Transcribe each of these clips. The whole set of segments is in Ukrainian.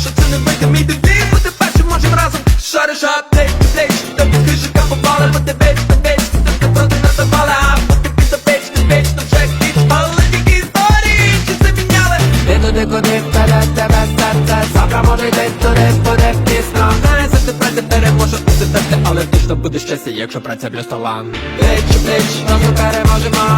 що це не вийде мій дитин Бути першим можем разом. Шариш аптеч, плеч Тобі з крижика попали, бо ти веч, ти веч Ти ти проти надавала, а ти під обеч, ти веч, то вже хіч Але тільки історії, чи це міняли? Ти туди, куди вперед тебе серце. Завтра може йти туди, буде пізно. Знає, за тебе тепер може бути терти Але точно буде щастя, якщо праця плюс талант Пліч у пліч, разом переможемо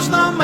Не